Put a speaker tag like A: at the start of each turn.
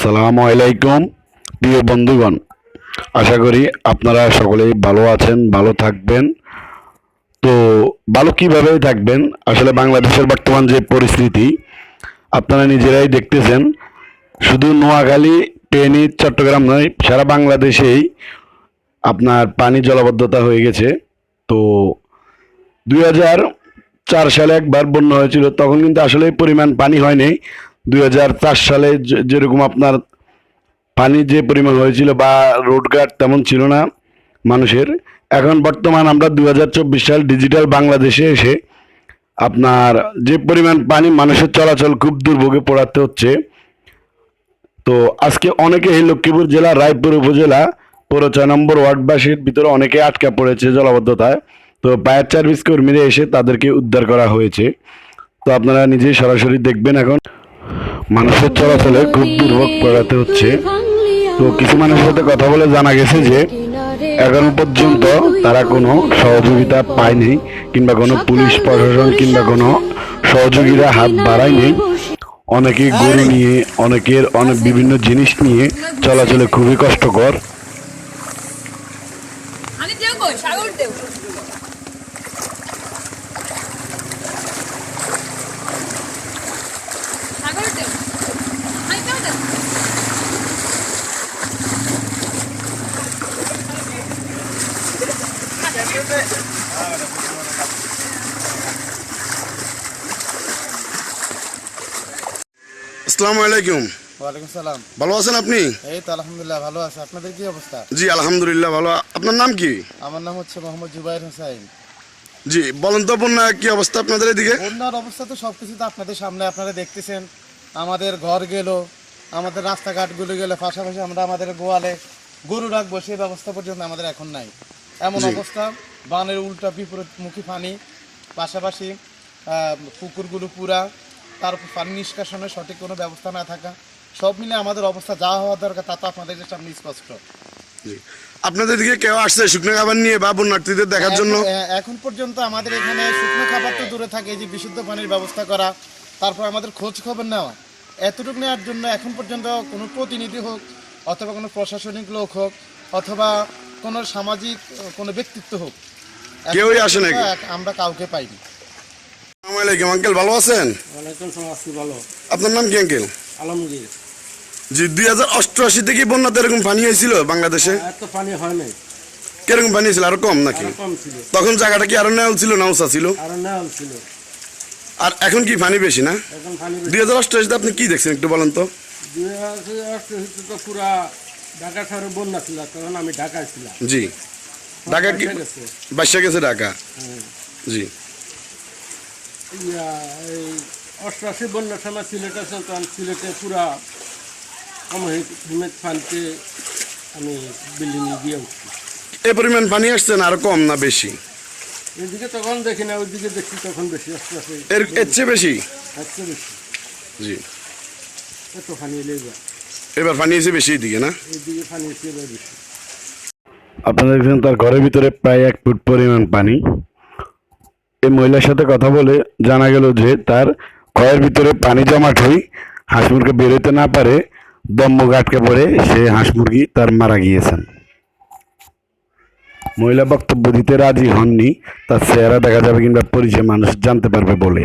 A: আসসালামু আলাইকুম, প্রিয় বন্ধুগণ। আশা করি আপনারা সকলেই ভালো আছেন, ভালো থাকবেন। তো ভালো কীভাবে থাকবেন? আসলে বাংলাদেশের বর্তমান যে পরিস্থিতি, আপনারা নিজেরাই দেখতেছেন। শুধু নোয়াখালী, পেনি, চট্টগ্রাম নয়, সারা বাংলাদেশেই আপনার পানি জলাবদ্ধতা হয়ে গেছে। তো দুই চার সালে একবার বন্যা হয়েছিল, তখন কিন্তু আসলে পরিমাণ পানি হয়নি। দুই হাজার চার সালে যেরকম আপনার পানি যে পরিমাণ হয়েছিল বা রোডঘাট তেমন ছিল না মানুষের। এখন বর্তমান আমরা দুই হাজার চব্বিশ সাল ডিজিটাল বাংলাদেশে এসে আপনার যে পরিমাণ পানি মানুষের চলাচল খুব দুর্ভোগে পড়াতে হচ্ছে। তো আজকে অনেকে এই লক্ষ্মীপুর জেলা, রায়পুর উপজেলা পৌর ছয় নম্বর ওয়ার্ডবাসীর ভিতরে অনেকে আটকা পড়েছে জলাবদ্ধতায়। তো ফায়ার সার্ভিস কর্মীরা এসে তাদেরকে উদ্ধার করা হয়েছে। তো আপনারা নিজেই সরাসরি দেখবেন এখন। মানুষের চলাচলে খুব দুর্ভোগ পড়াতে হচ্ছে। তো কিছু মানুষের সাথে কথা বলে জানা গেছে যে এখন পর্যন্ত তারা কোনো সহযোগিতা পায়নি কিংবা কোনো পুলিশ প্রশাসন কিংবা কোনো সহযোগীরা হাত বাড়ায়নি। অনেকে গরু নিয়ে, অনেকের অনেক বিভিন্ন জিনিস নিয়ে চলাচলে খুবই কষ্টকর। আসসালামু আলাইকুম।
B: ওয়ালাইকুম সালাম।
A: ভালো আছেন আপনি?
B: এই তো আলহামদুলিল্লাহ ভালো আছে। আপনাদের কি অবস্থা?
A: জি আলহামদুলিল্লাহ ভালো। আপনার নাম কি?
B: আমার নাম হচ্ছে মোহাম্মদ জুবাইর
A: জি বলেন তো বন্যা কি অবস্থা আপনাদের এদিকে?
B: বন্যার অবস্থা তো তো আপনাদের সামনে আপনারা দেখতেছেন। আমাদের ঘর গেল আমাদের রাস্তাঘাটগুলো গেলে পাশাপাশি আমরা আমাদের গোয়ালে গরু রাখব সেই ব্যবস্থা পর্যন্ত আমাদের এখন নাই। এমন অবস্থা বানের উল্টা বিপরীতমুখী পানি পাশাপাশি আহ, পুকুরগুলো পুরা তারপর পানি নিষ্কাশনের সঠিক কোনো ব্যবস্থা না থাকা। সব মিলে আমাদের অবস্থা যা হওয়া দরকার তা তো আপনাদের সামনে স্পষ্ট।
A: আপনাদের দিকে কেউ আসছে শুকনো খাবার নিয়ে বা বন্যার্থীদের দেখার জন্য?
B: এখন- পর্যন্ত আমাদের এখানে শুকনো খাবার তো দূরে থাকে যে বিশুদ্ধ পানির ব্যবস্থা করা তারপর আমাদের খোঁজ খবর নেওয়া। এতটুকু নেওয়ার জন্য এখন পর্যন্ত কোনো প্রতিনিধি হোক অথবা কোনো প্রশাসনিক লোক হোক অথবা কোনো সামাজিক কোনো ব্যক্তিত্ব হোক
A: কেউই আসে নাকি?
B: আমরা কাউকে পাইনি।
A: আলাইকুম আঙ্কেল ভালো আছেন?
C: ভালো।
A: আপনার নাম কি আঙ্কেল?
C: আলমগীর।
A: জি দুই হাজার অষ্টআশি থেকে বন্যাতে এরকম পানি হয়েছিল বাংলাদেশে?
C: এত পানি হয় নাই।
A: কীরকম পানি ছিল? আরও কম নাকি?
C: কম
A: তখন জায়গাটা কি আরও নেওয়া ছিল না উঁচা ছিল
C: ছিল।
A: আর এখন কি পানি বেশি না? দুই হাজার অষ্টআশিতে আপনি কি দেখছেন একটু বলেন তো?
C: দুই হাজার অষ্টআশিতে তো পুরা ঢাকা শহরে বন্যা ছিল তখন আমি ঢাকায় ছিলাম।
A: জি। ঢাকা কি। বাসা গেছে ঢাকা।
C: হ্যাঁ।
A: জি।
C: এই অষ্টআশি বন্যার সময় সিলেটে ছিল তখন সিলেটে পুরা হিমেদ ফানতে আমি বিল্ডিংয়ে গিয়ে উঠছি।
A: এ পরিমাণ পানি আসছে না আরও কম না বেশি?
C: এদিকে তখন দেখি না ওইদিকে দেখছি তখন বেশি অষ্টআশি।
A: এর এর চেয়ে বেশি?
C: একটু বেশি।
A: জি।
C: এত পানি এলে
A: এবার। পানি এসে বেশি এদিকে না?
C: এইদিকে পানি এসে এবার বেশি।
A: আপনারা দেখছেন তার ঘরের ভিতরে প্রায় এক ফুট পরিমাণ পানি। এই মহিলার সাথে কথা বলে জানা গেল যে তার ঘরের ভিতরে পানি জমাট হয়ে হাঁস মুরগি বেরোতে না পারে দম্মক আটকে পড়ে সে হাঁস মুরগি তার মারা গিয়েছেন। মহিলা বক্তব্য দিতে রাজি হননি, তার চেহারা দেখা যাবে কিংবা পরিচয় মানুষ জানতে পারবে বলে।